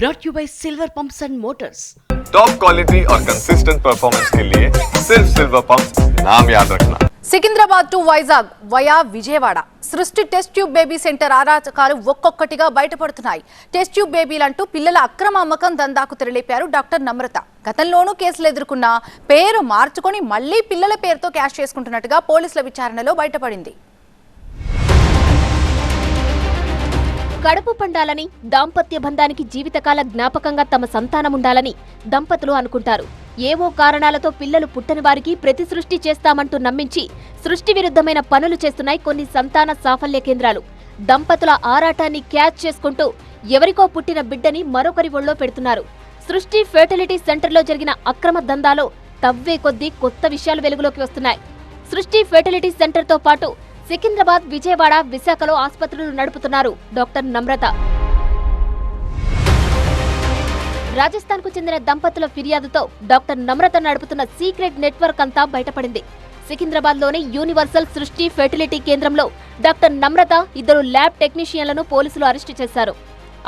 brought you by Silver Pumps and Motors. Top quality और consistent performance के लिए सिर्फ सिल्वर पंप नाम याद रखना Secunderabad to Vizag via Vijayawada Srishti test tube baby centre అరాచకాలు ఒక్కొక్కటిగా బయటపడుతున్నాయి టెస్ట్ ట్యూబ్ బేబీలంటూ పిల్లల అక్రమ అమ్మకం దందాకు తెరలేపారు డాక్టర్ నమ్రత గతంలోనూ కేసులు ఎదుర్కొన్న పేరు మార్చుకొని మళ్లీ పిల్లల పేరుతో క్యాష్ చేసుకుంటున్నట్టుగా పోలీసుల విచారణలో బయటపడింది కడుపు పండాలని దాంపత్య బంధానికి జీవితకాల జ్ఞాపకంగా తమ సంతానం ఉండాలని దంపతులు అనుకుంటారు. ఏవో కారణాలతో పిల్లలు పుట్టని వారికి ప్రతి సృష్టి చేస్తామంటూ నమ్మించి సృష్టి విరుద్ధమైన పనులు చేస్తున్నాయి కొన్ని సంతాన సాఫల్య కేంద్రాలు. దంపతుల ఆరాటాన్ని క్యాచ్ చేసుకుంటూ ఎవరికో పుట్టిన బిడ్డని మరొకరి ఒళ్ళో పెడుతున్నారు. సృష్టి ఫెర్టిలిటీ సెంటర్లో జరిగిన అక్రమ దందాలో తవ్వే కొద్దీ కొత్త విషయాలు వెలుగులోకి వస్తున్నాయి. సృష్టి ఫెర్టిలిటీ సెంటర్తో పాటు సికింద్రాబాద్ విజయవాడ విశాఖలో ఆసుపత్రులు నడుపుతున్నారు డాక్టర్ నమ్రత. రాజస్థాన్కు చెందిన దంపతుల ఫిర్యాదుతో డాక్టర్ నమ్రత నడుపుతున్న సీక్రెట్ నెట్వర్క్ అంతా బయటపడింది. సికింద్రాబాద్లోని యూనివర్సల్ సృష్టి ఫెర్టిలిటీ కేంద్రంలో డాక్టర్ నమ్రత ఇద్దరు ల్యాబ్ టెక్నీషియన్లను పోలీసులు అరెస్టు చేశారు.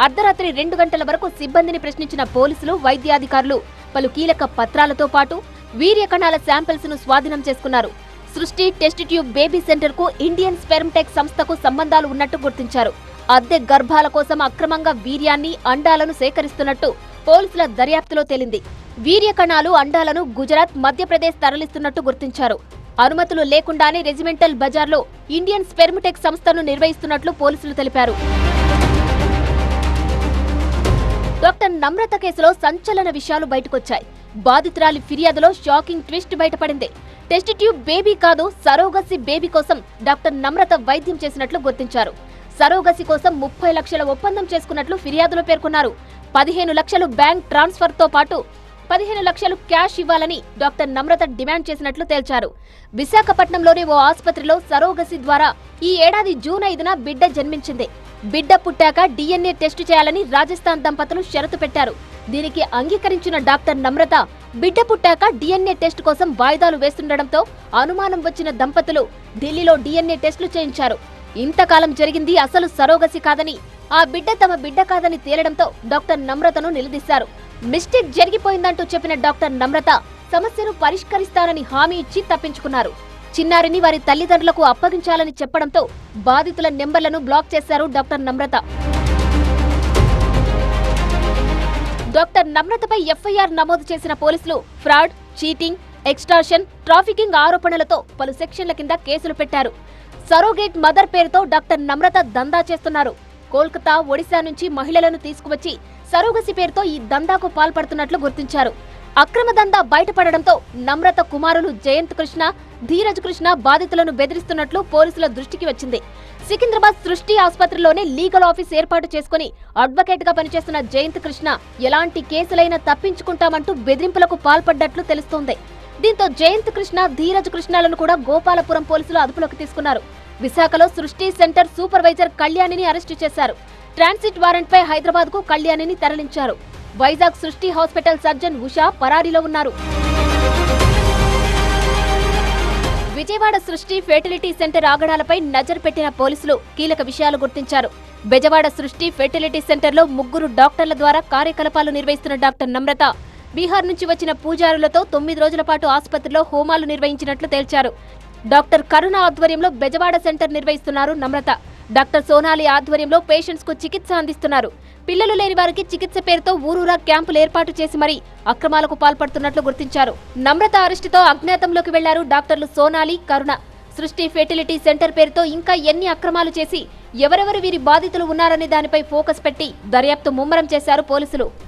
అర్ధరాత్రి రెండు గంటల వరకు సిబ్బందిని ప్రశ్నించిన పోలీసులు వైద్యాధికారులు పలు కీలక పత్రాలతో పాటు వీర్య కణాల శాంపిల్స్ను స్వాధీనం చేసుకున్నారు. సృష్టి టెస్ట్ ట్యూబ్ బేబీ సెంటర్కు ఇండియన్ స్పెర్మ్టెక్ సంస్థకు సంబంధాలు ఉన్నట్టు గుర్తించారు. అద్దె గర్భాల కోసం అక్రమంగా వీర్యాన్ని అండాలను సేకరిస్తున్నట్టు పోలీసుల దర్యాప్తులో తేలింది. వీర్య కణాలు అండాలను గుజరాత్ మధ్యప్రదేశ్ తరలిస్తున్నట్టు గుర్తించారు. అనుమతులు లేకుండానే రెజిమెంటల్ బజార్లో ఇండియన్ స్పెర్మ్టెక్ సంస్థను నిర్వహిస్తున్నట్లు పోలీసులు తెలిపారు. డాక్టర్ నమ్రత కేసులో సంచలన విషయాలు బయటకొచ్చాయి. బాధితురాలి ఫిర్యాదులో షాకింగ్ ట్విస్ట్ బయటపడింది. టెస్ట్ ట్యూబ్ బేబీ కాదు సరోగసి బేబీ కోసం డాక్టర్ నమ్రత వైద్యం చేసినట్లు గుర్తించారు. సరోగసి కోసం ముప్పై లక్షల ఒప్పందం చేసుకున్నట్లు ఫిర్యాదులో పేర్కొన్నారు. పదిహేను లక్షలు బ్యాంక్ ట్రాన్స్ఫర్తో పాటు పదిహేను లక్షలు క్యాష్ ఇవ్వాలని డాక్టర్ నమ్రత డిమాండ్ చేసినట్లు తేల్చారు. విశాఖపట్నంలోని ఓ ఆసుపత్రిలో సరోగసి ద్వారా ఈ ఏడాది జూన్ ఐదున బిడ్డ జన్మించింది. బిడ్డ పుట్టాక డిఎన్ఏ టెస్ట్ చేయాలని రాజస్థాన్ దంపతులు షరతు పెట్టారు. దీనికి అంగీకరించిన డాక్టర్ నమ్రత బిడ్డ పుట్టాక డిఎన్ఏ టెస్ట్ కోసం వాయిదాలు వేస్తుండటంతో అనుమానం వచ్చిన దంపతులు ఢిల్లీలో డిఎన్ఏ టెస్టులు చేయించారు. ఇంతకాలం జరిగింది అసలు సరోగసి కాదని ఆ బిడ్డ తమ బిడ్డ కాదని తేలడంతో డాక్టర్ నమ్రతను నిలదీశారు. మిస్టేక్ జరిగిపోయిందంటూ చెప్పిన డాక్టర్ నమ్రత సమస్యను పరిష్కరిస్తానని హామీ ఇచ్చి తప్పించుకున్నారు. చిన్నారిని వారి తల్లిదండ్రులకు అప్పగించాలని చెప్పడంతో బాధితుల నెంబర్లను బ్లాక్ చేశారు డాక్టర్ నమ్రత. డాక్టర్ నమ్రతపై ఎఫ్ఐఆర్ నమోదు చేసిన పోలీసులు ఫ్రాడ్ చీటింగ్ ఎక్స్టార్షన్ ట్రాఫికింగ్ ఆరోపణలతో పలు సెక్షన్ల కింద కేసులు పెట్టారు. సరోగేట్ మదర్ పేరుతో డాక్టర్ నమ్రత దందా చేస్తున్నారు. కోల్కతా ఒడిశా నుంచి మహిళలను తీసుకువచ్చి సరోగసి పేరుతో ఈ దందాకు పాల్పడుతున్నట్లు గుర్తించారు. అక్రమ దందా బయటపడడంతో నమ్రత కుమారులు జయంత్ కృష్ణ ధీరజ్ కృష్ణ బాధితులను బెదిరిస్తున్నట్లు పోలీసుల దృష్టికి వచ్చింది. సికింద్రాబాద్ సృష్టి ఆసుపత్రిలోనే లీగల్ ఆఫీస్ ఏర్పాటు చేసుకుని అడ్వకేట్గా పనిచేస్తున్న జయంత్ కృష్ణ ఎలాంటి కేసులైనా తప్పించుకుంటామంటూ బెదిరింపులకు పాల్పడ్డట్లు తెలుస్తోంది. దీంతో జయంత్ కృష్ణ ధీరజ్ కృష్ణలను కూడా గోపాలపురం పోలీసులు అదుపులోకి తీసుకున్నారు. విశాఖలో సృష్టి సెంటర్ సూపర్వైజర్ కళ్యాణిని అరెస్టు చేశారు. ట్రాన్సిట్ వారెంట్పై హైదరాబాద్కు కళ్యాణిని తరలించారు. వైజాగ్ సృష్టి హాస్పిటల్ సర్జన్ ఉషా పరారీలో ఉన్నారు. బెజవాడ సృష్టి ఫెర్టిలిటీ సెంటర్ ఆగడాలపై నజర్ పెట్టిన పోలీసులు కీలక విషయాలు గుర్తించారు. బెజవాడ సృష్టి ఫెర్టిలిటీ సెంటర్లో ముగ్గురు డాక్టర్ల ద్వారా కార్యకలాపాలు నిర్వహిస్తున్న డాక్టర్ నమ్రత బీహార్ నుంచి వచ్చిన పూజారులతో తొమ్మిది రోజుల పాటు ఆసుపత్రిలో హోమాలు నిర్వహించినట్లు తేల్చారు. డాక్టర్ కరుణ ఆధ్వర్యంలో బెజవాడ సెంటర్ నిర్వహిస్తున్నారు నమ్రత. డాక్టర్ సోనాలి ఆధ్వర్యంలో పేషెంట్స్కు చికిత్స అందిస్తున్నారు. పిల్లలు లేని వారికి చికిత్స పేరుతో ఊరూరా క్యాంపులు ఏర్పాటు చేసి మరీ అక్రమాలకు పాల్పడుతున్నట్లు గుర్తించారు. నమ్రత అరెస్టుతో అజ్ఞాతంలోకి వెళ్ళారు డాక్టర్లు సోనాలి కరుణ. సృష్టి ఫెర్టిలిటీ సెంటర్ పేరుతో ఇంకా ఎన్ని అక్రమాలు చేసి ఎవరెవరు వీరి బాధితులు ఉన్నారనే దానిపై ఫోకస్ పెట్టి దర్యాప్తు ముమ్మరం చేశారు పోలీసులు.